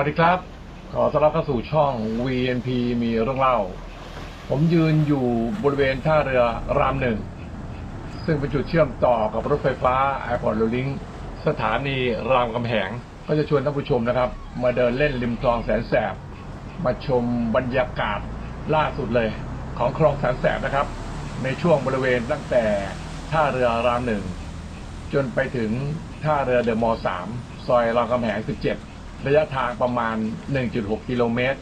สวัสดีครับ ขอต้อนรับเข้าสู่ช่อง VNP มีเรื่องเล่า ผมยืนอยู่บริเวณท่าเรือรามหนึ่ง ซึ่งเป็นจุดเชื่อมต่อกับรถไฟฟ้า Airport r a i l i n k สถานีรามคำแหง ก็จะชวนท่านผู้ชมนะครับ มาเดินเล่นริมคลองแสนแสบ มาชมบรรยากาศล่าสุดเลยของคลองแสนแสบนะครับ ในช่วงบริเวณตั้งแต่ท่าเรือรามหนึ่งจนไปถึงท่าเรือเดอะมอลล์3ซอยรามคำแหง 17 ระยะทางประมาณ 1.6 กิโลเมตร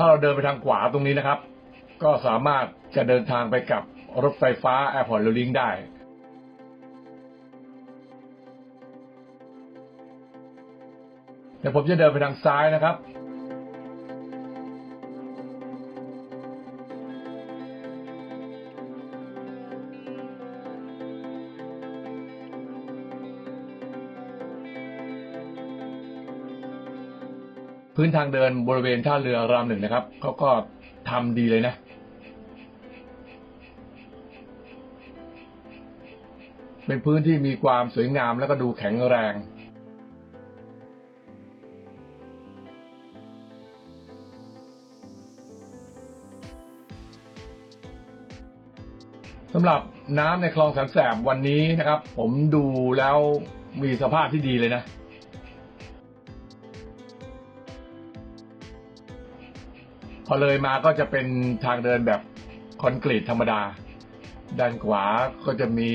ถ้าเราเดินไปทางขวาตรงนี้นะครับ ก็สามารถจะเดินทางไปกับรถไฟฟ้า Airport r a i l i n k ได้ เดี๋ยวผมจะเดินไปทางซ้ายนะครับ พื้นทางเดินบริเวณท่าเรือรามหนึ่งนะครับเขาก็ทำดีเลยนะเป็นพื้นที่มีความสวยงามแล้วก็ดูแข็งแรง สำหรับน้ำในคลองแสนแสบวันนี้นะครับ ผมดูแล้วมีสภาพที่ดีเลยนะ พอเลยมาก็จะเป็นทางเดินแบบคอนกรีตธรรมดา ด้านขวาก็จะมี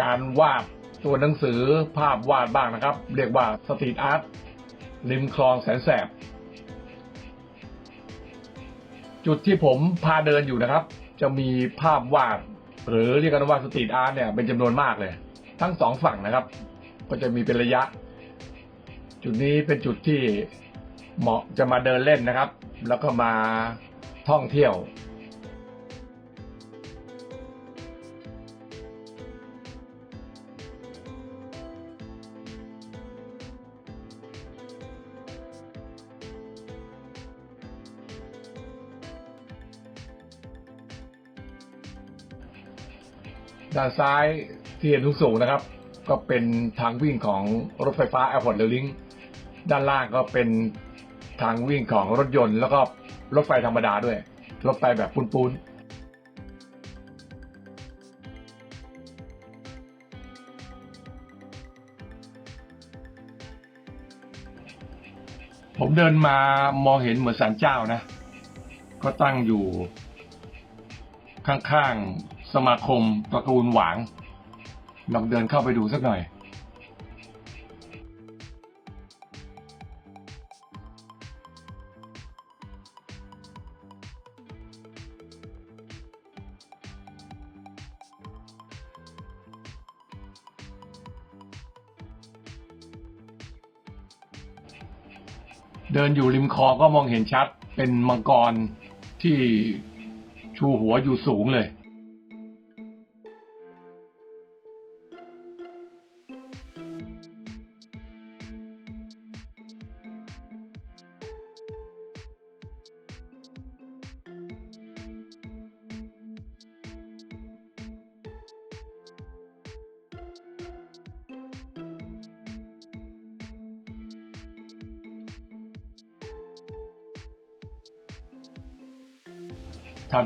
การวาดตัวหนังสือภาพวาดบ้างนะครับ เรียกว่าสตรีทอาร์ตริมคลองแสนแสบ จุดที่ผมพาเดินอยู่นะครับ จะมีภาพวาด หรือเรียกกันว่าสตรีทอาร์ตเนี่ยเป็นจำนวนมากเลย ทั้งสองฝั่งนะครับ ก็จะมีเป็นระยะ จุดนี้เป็นจุดที่เหมาะจะมาเดินเล่นนะครับ แล้วก็มาท่องเที่ยวด้านซ้ายที่เห็นสูงๆนะครับ ก็เป็นทางวิ่งของรถไฟฟ้า Airport r a i l i n k ด้านล่างก็เป็น ทางวิ่งของรถยนต์ แล้วก็รถไฟธรรมดาด้วย รถไฟแบบปูนๆผมเดินมามองเห็นเหมือนศาลเจ้านะ ก็ตั้งอยู่ ข้างๆ สมาคมตระกูลหวางลองเดินเข้าไปดูสักหน่อย เดินอยู่ริมคลองก็มองเห็นชัดเป็นมังกรที่ชูหัวอยู่สูงเลย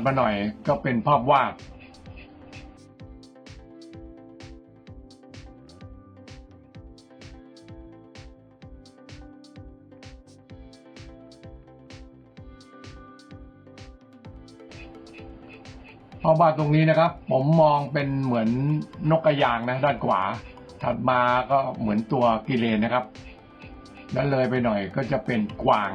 มาหน่อยก็เป็นภาพวาดภาพวาดตรงนี้นะครับ ผมมองเป็นเหมือนนกกระยางนะ ด้านขวา ถัดมาก็เหมือนตัวกิเลนนะครับ แล้วเลยไปหน่อยก็จะเป็นกวาง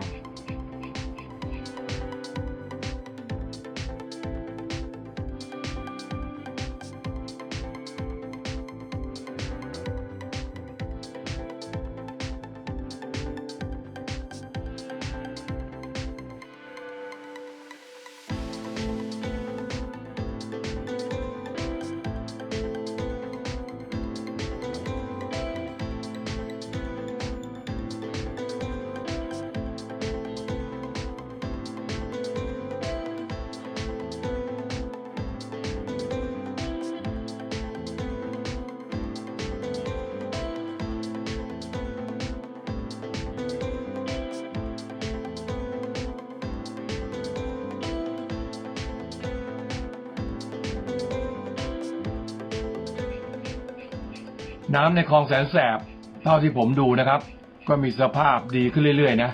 น้ำในคลองแสนแสบ เท่าที่ผมดูนะครับ ก็มีสภาพดีขึ้นเรื่อยๆนะ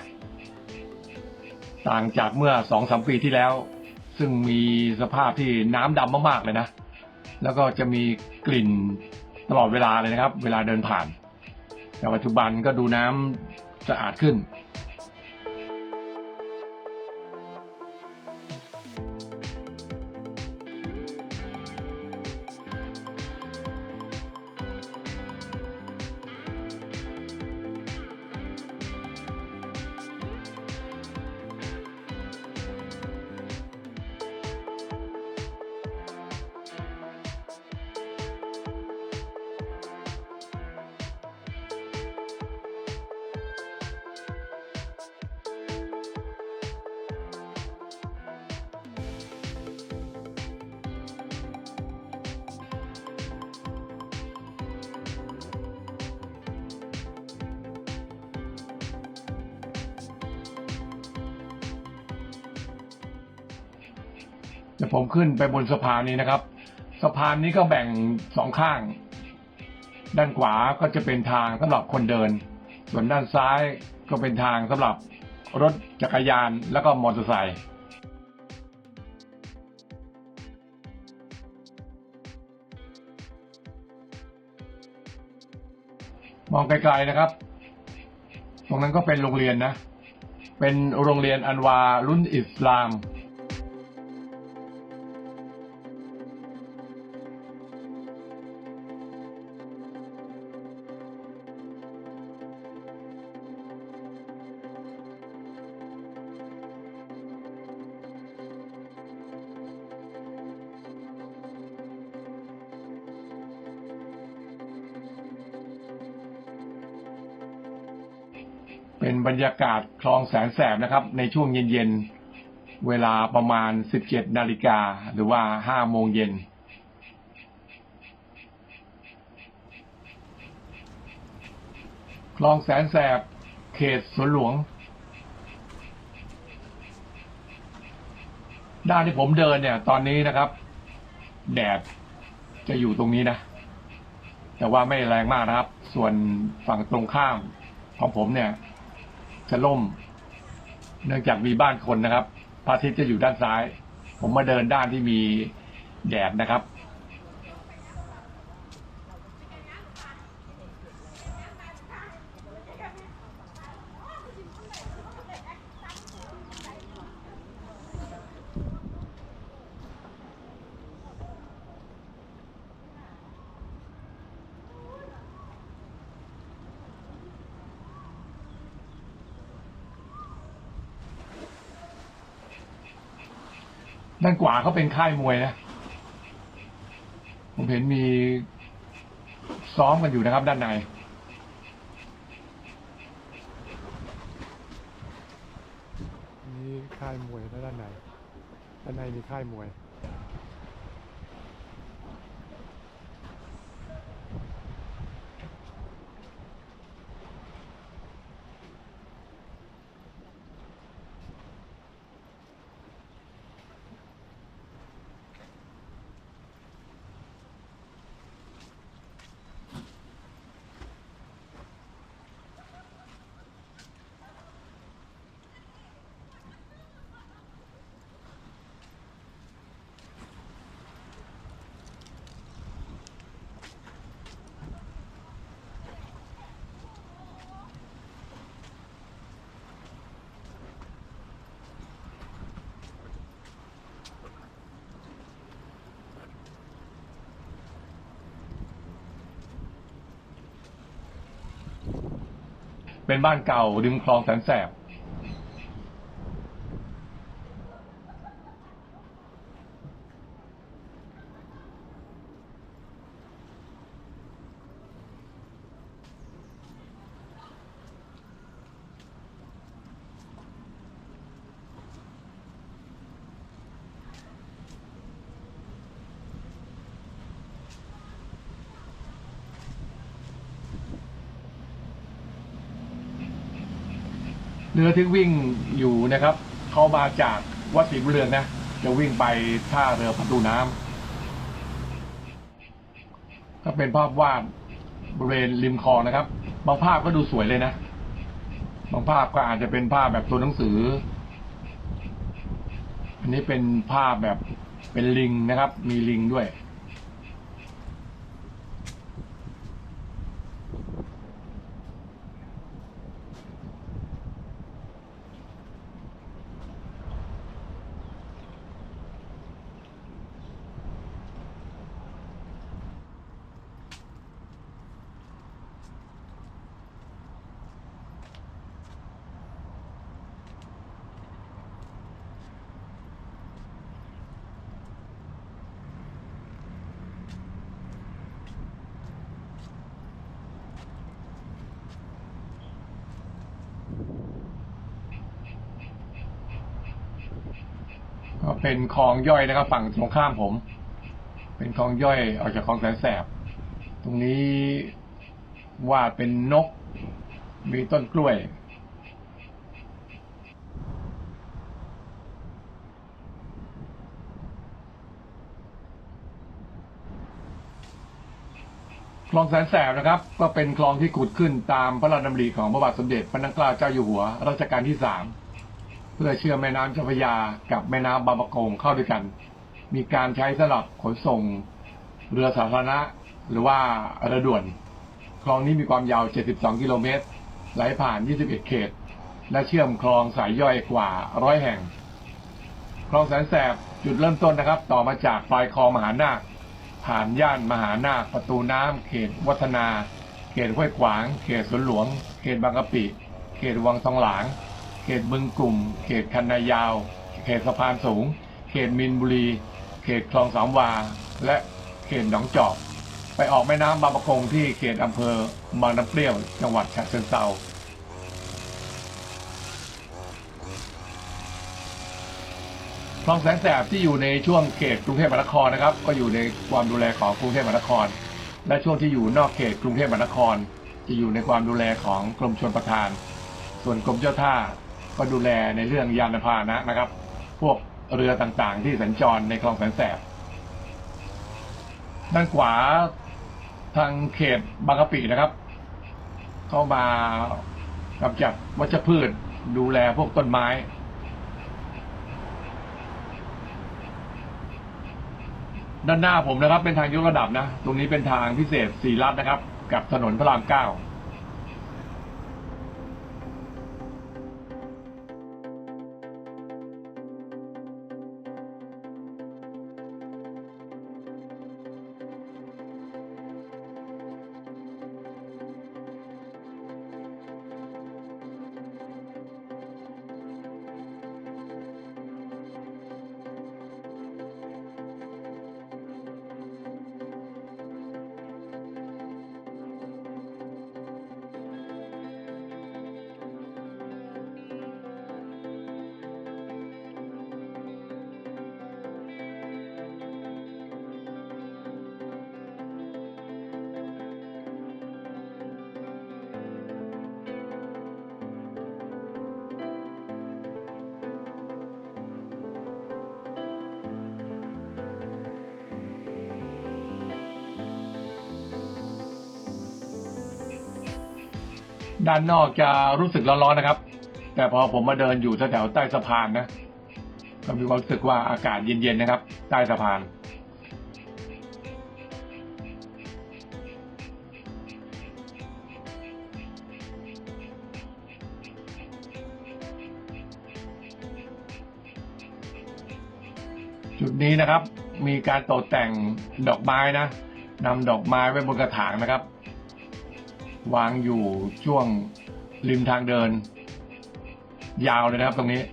ต่างจากเมื่อสองสามปีที่แล้ว ซึ่งมีสภาพที่น้ำดำมากๆเลยนะ แล้วก็จะมีกลิ่นตลอดเวลาเลยนะครับ เวลาเดินผ่าน แต่ปัจจุบันก็ดูน้ำสะอาดขึ้น เดี๋ยวผมขึ้นไปบนสะพานนี้นะครับ สะพานนี้ก็แบ่งสองข้าง ด้านขวาก็จะเป็นทางสำหรับคนเดิน ส่วนด้านซ้ายก็เป็นทางสำหรับรถจักรยานแล้วก็มอเตอร์ไซค์มองไกลๆนะครับ ตรงนั้นก็เป็นโรงเรียนนะ เป็นโรงเรียนอันวารุ่นอิสลาม บรรยากาศคลองแสนแสบนะครับ ในช่วงเย็นๆ เวลาประมาณ 17 นาฬิกาหรือว่า 5 โมงเย็น คลองแสนแสบ เขตสวนหลวง ด้านที่ผมเดินเนี่ย ตอนนี้นะครับ แดดจะอยู่ตรงนี้นะ แต่ว่าไม่แรงมากนะครับ ส่วนฝั่งตรงข้ามของผมเนี่ย จะล่ม เนื่องจากมีบ้านคนนะครับพระอาทิตย์จะอยู่ด้านซ้าย ผมมาเดินด้านที่มีแดดนะครับ ด้านขวาเขาเป็นค่ายมวยนะ ผมเห็นมีซ้อมกันอยู่นะครับ ด้านในนี่ค่ายมวยด้านในด้านในมีค่ายมวย เป็นบ้านเก่าริมคลองแสนแสบ เรือที่วิ่งอยู่นะครับเขามาจากวัดศรีบุญเรืองนะ จะวิ่งไปท่าเรือประตูน้ำก็เป็นภาพวาดบริเวณริมคลองนะครับบางภาพก็ดูสวยเลยนะบางภาพก็อาจจะเป็นภาพแบบตัวหนังสือ อันนี้เป็นภาพแบบเป็นลิงนะครับ มีลิงด้วย ก็ เป็นคลองย่อยนะครับฝั่งตรงข้ามผม เป็นคลองย่อยออกจากคลองแสนแสบ ตรงนี้วาดเป็นนก มีต้นกล้วย คลองแสนแสบนะครับ ก็เป็นคลองที่ขุดขึ้นตามพระราชดำริของพระบาทสมเด็จพระนางเกล้าเจ้าอยู่หัวรัชกาลที่สาม เพื่อเชื่อมแม่น้ำเจ้าพระยากับแม่น้ำบางประกงเข้าด้วยกัน มีการใช้สำหรับขนส่งเรือสาธารณะ หรือว่าเรือด่วน คลองนี้มีความยาว 72 กิโลเมตร ไหลผ่าน 21 เขต และเชื่อมคลองสายย่อยกว่าร้อยแห่ง คลองแสนแสบจุดเริ่มต้นนะครับ ต่อมาจากปลายคลองมหานาค ผ่านย่านมหานาค ประตูน้ำเขตวัฒนา เขตห้วยขวาง เขตสวนหลวง เขตบางกะปิ เขตวังทองหลาง เขตบึงกลุ่ม เขตคันนายาว เขตสะพานสูง เขตมินบุรี เขตคลองสามวา และเขตหนองจอก ไปออกแม่น้ำบางประกงที่เขตอำเภอบางน้ำเปรี้ยว จังหวัดฉะเชิงเทราคลองแสนแสบที่อยู่ในช่วงเขตกรุงเทพมหานครนะครับ ก็อยู่ในความดูแลของกรุงเทพมหานคร และช่วงที่อยู่นอกเขตกรุงเทพมหานคร จะอยู่ในความดูแลของกรมชลประทาน ส่วนกรมเจ้าท่า ก็ดูแลในเรื่องยานพาหนะนะครับ พวกเรือต่างๆ ที่สัญจรในคลองแสนแสบ ด้านขวาทางเขตบางกะปินะครับ เข้ามากำจัดวัชพืชดูแลพวกต้นไม้ ด้านหน้าผมนะครับ เป็นทางยกระดับนะ ตรงนี้เป็นทางพิเศษสีรัฐนะครับ กับถนนพระรามเก้า ด้านนอกจะรู้สึกร้อนๆนะครับ แต่พอผมมาเดินอยู่แถวใต้สะพานนะก็มีความรู้สึกว่าอากาศเย็นๆนะครับ ใต้สะพานจุดนี้นะครับ มีการตกแต่งดอกไม้นะนำดอกไม้ไว้บนกระถางนะครับ วางอยู่ช่วงริมทางเดิน ยาวเลยนะครับตรงนี้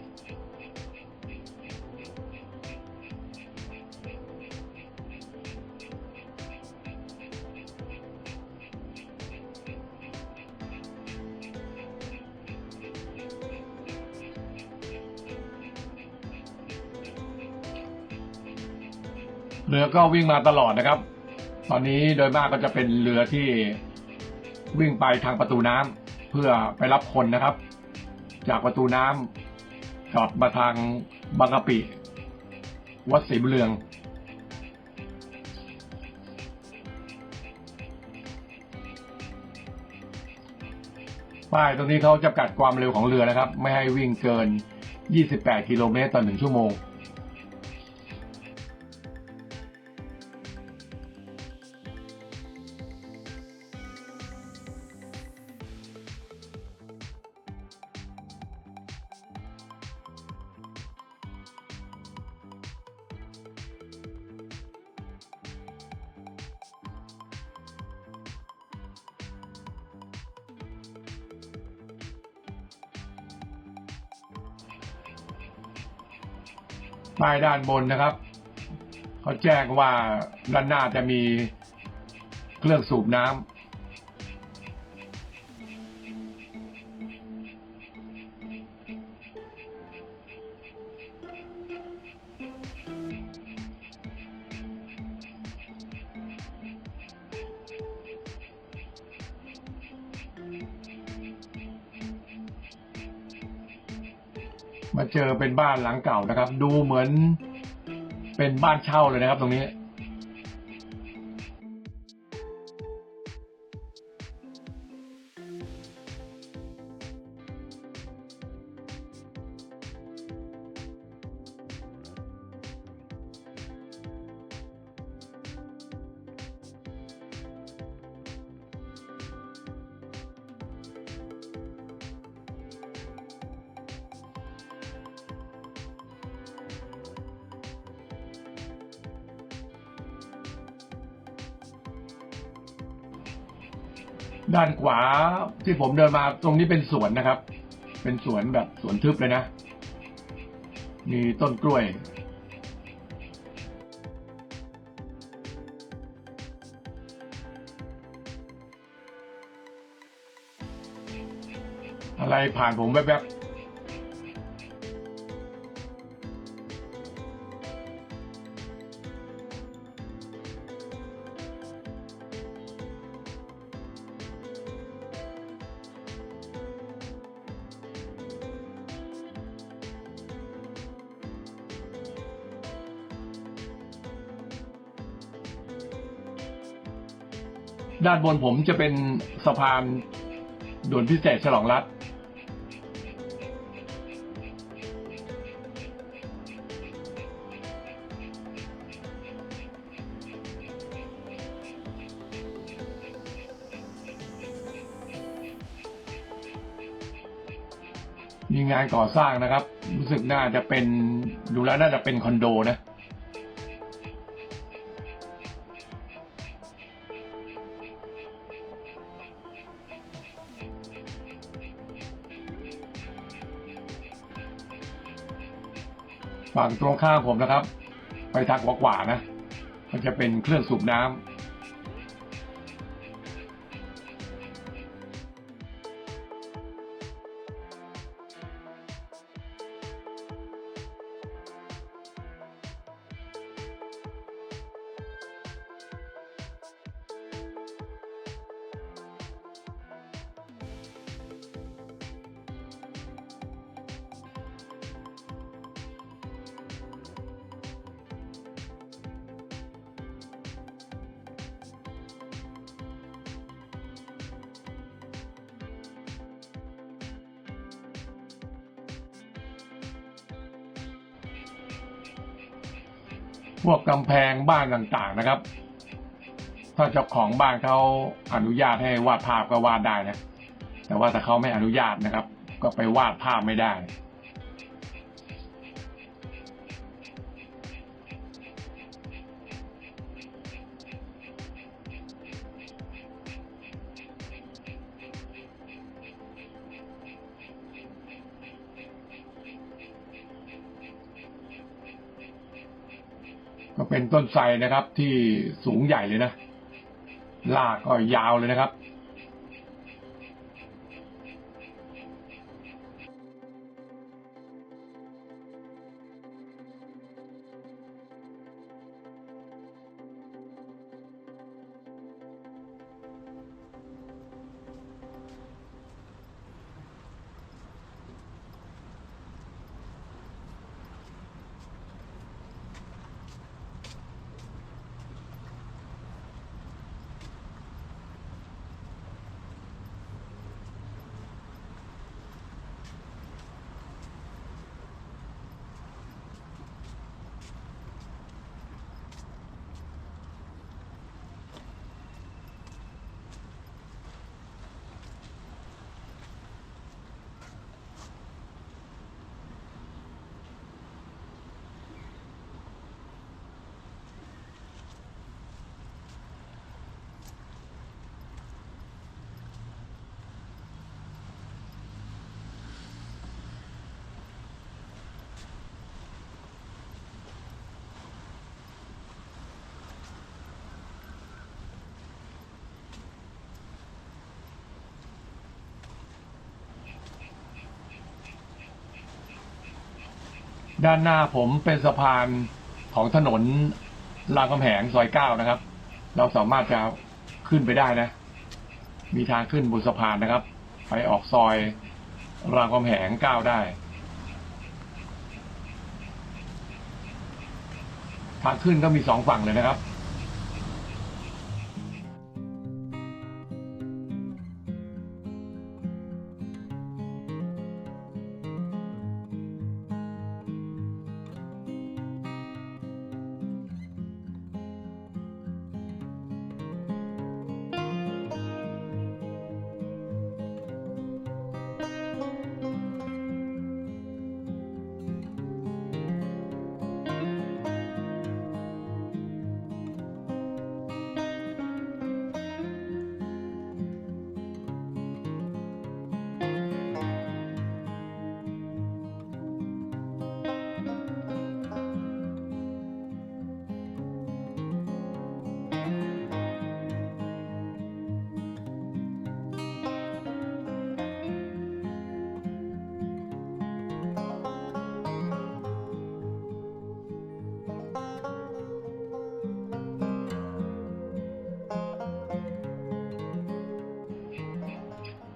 เรือก็วิ่งมาตลอดนะครับ ตอนนี้โดยมากก็จะเป็นเรือที่ วิ่งไปทางประตูน้ำ เพื่อไปรับคนนะครับ จากประตูน้ำจอดมาทางบางกะปิ วัดศรีบุเรือง ป้ายตรงนี้เขาจำกัดความเร็วของเรือนะครับ ไม่ให้วิ่งเกิน 28 กิโลเมตรต่อ 1 ชั่วโมง ป้ายด้านบนนะครับเขาแจ้งว่าด้านหน้าจะมีเครื่องสูบน้ำ มาเจอเป็นบ้านหลังเก่านะครับ ดูเหมือนเป็นบ้านเช่าเลยนะครับ ตรงนี้ ที่ผมเดินมาตรงนี้เป็นสวนนะครับ เป็นสวนแบบสวนทึบเลยนะ มีต้นกล้วย อะไรผ่านผมแวบๆ ด้านบนผมจะเป็นสะพานด่วนพิเศษฉลองรัฐ มีงานก่อสร้างนะครับ รู้สึกน่าจะเป็น ดูแล้วน่าจะเป็นคอนโดนะ ฝั่งตรงข้ามผมนะครับ ไปทางขวาๆนะ มันจะเป็นเครื่องสูบน้ำ พวกกำแพงบ้านต่างๆนะครับ ถ้าเจ้าของบ้านเขาอนุญาตให้วาดภาพก็วาดได้นะ แต่ว่าถ้าเขาไม่อนุญาตนะครับ ก็ไปวาดภาพไม่ได้ ต้นไทรนะครับ ที่สูงใหญ่เลยนะลากก็ยาวเลยนะครับ ด้านหน้าผมเป็นสะพานของถนนรามคำแหงซอยเก้านะครับ เราสามารถจะขึ้นไปได้นะ มีทางขึ้นบนสะพานนะครับ ไปออกซอยรามคำแหงเก้าได้ ทางขึ้นก็มีสองฝั่งเลยนะครับ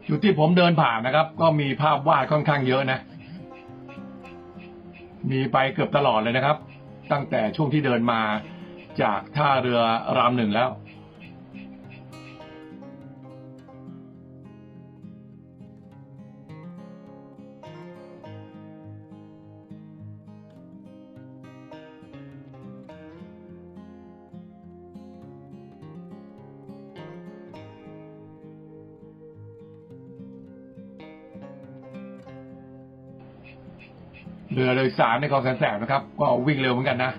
จุดที่ผมเดินผ่านนะครับ ก็มีภาพวาดค่อนข้างเยอะนะ มีไปเกือบตลอดเลยนะครับ ตั้งแต่ช่วงที่เดินมาจากท่าเรือรามหนึ่งแล้ว รือโดยสารในคลองแสนแสบนะครับ ก็วิ่งเร็วเหมือนกันนะ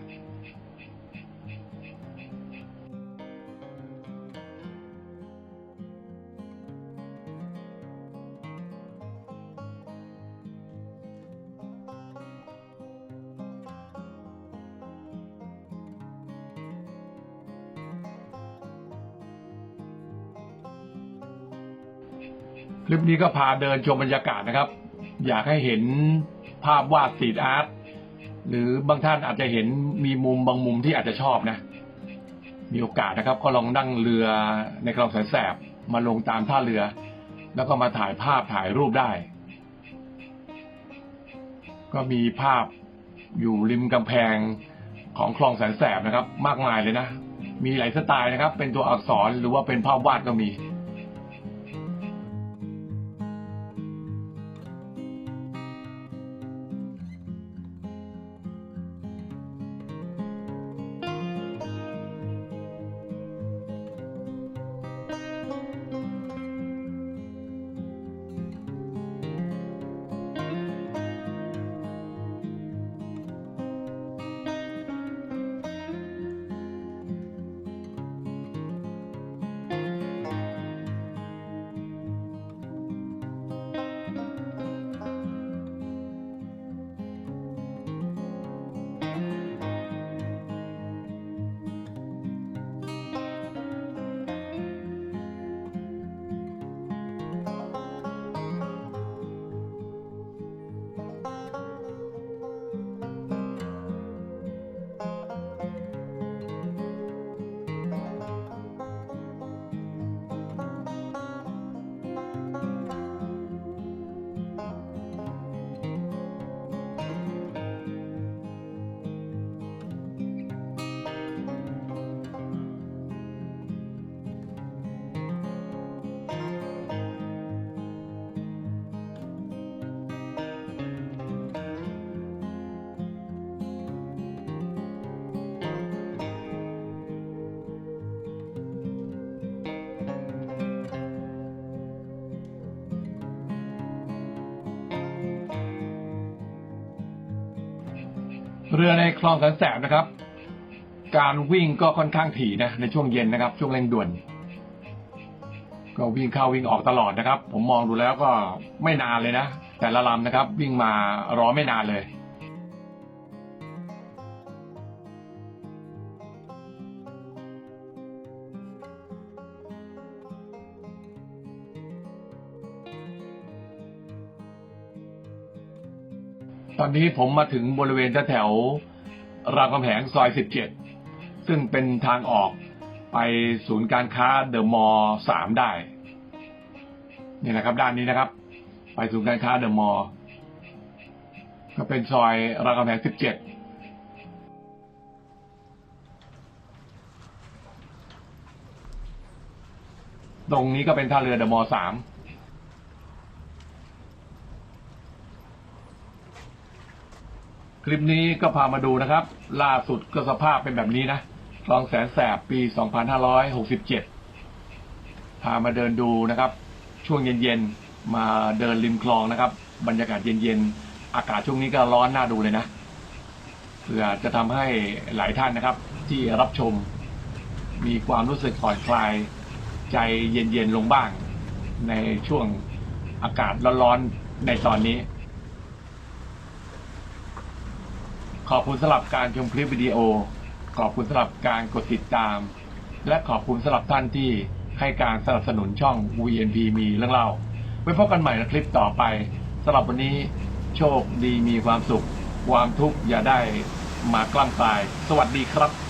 คลิปนี้ก็พาเดินชมบรรยากาศนะครับ อยากให้เห็น ภาพวาดสตรีทอาร์ตหรือบางท่านอาจจะเห็นมีมุมบางมุมที่อาจจะชอบนะ มีโอกาสนะครับ ก็ลองนั่งเรือในคลองแสนแสบมาลงตามท่าเรือ แล้วก็มาถ่ายภาพถ่ายรูปได้ ก็มีภาพอยู่ริมกำแพงของคลองแสนแสบนะครับ มากมายเลยนะ มีหลายสไตล์นะครับ เป็นตัวอักษรหรือว่าเป็นภาพวาดก็มี เรือในคลองแสนแสบนะครับ การวิ่งก็ค่อนข้างถี่นะในช่วงเย็นนะครับ ช่วงเร่งด่วน ก็วิ่งเข้าวิ่งออกตลอดนะครับ ผมมองดูแล้วก็ไม่นานเลยนะแต่ละลำนะครับ วิ่งมารอไม่นานเลย ตอนนี้ผมมาถึงบริเวณแถวรามคำแหงซอย 17 ซึ่งเป็นทางออกไปศูนย์การค้าเดอะมอลล์สามได้ นี่นะครับ ด้านนี้นะครับ ไปศูนย์การค้าเดอะมอลล์ก็เป็นซอยรามคำแหง 17ตรงนี้ก็เป็นท่าเรือเดอะมอลล์สาม คลิปนี้ก็พามาดูนะครับ ล่าสุดก็สภาพเป็นแบบนี้นะคลองแสนแสบปี 2567 พามาเดินดูนะครับ ช่วงเย็นๆ มาเดินริมคลองนะครับ บรรยากาศเย็นๆ อากาศช่วงนี้ก็ร้อนน่าดูเลยนะ เพื่อจะทำให้หลายท่านนะครับ ที่รับชม มีความรู้สึกผ่อนคลาย ใจเย็นๆ ลงบ้าง ในช่วงอากาศร้อนๆ ในตอนนี้ ขอบคุณสำหรับการชมคลิปวิดีโอ ขอบคุณสำหรับการกดติดตาม และขอบคุณสำหรับท่านที่ให้การสนับสนุนช่อง VNP มีเรื่องเล่าไว้พบกันใหม่ในคลิปต่อไปสำหรับวันนี้โชคดีมีความสุข ความทุกข์อย่าได้มากล้ำกลาย สวัสดีครับ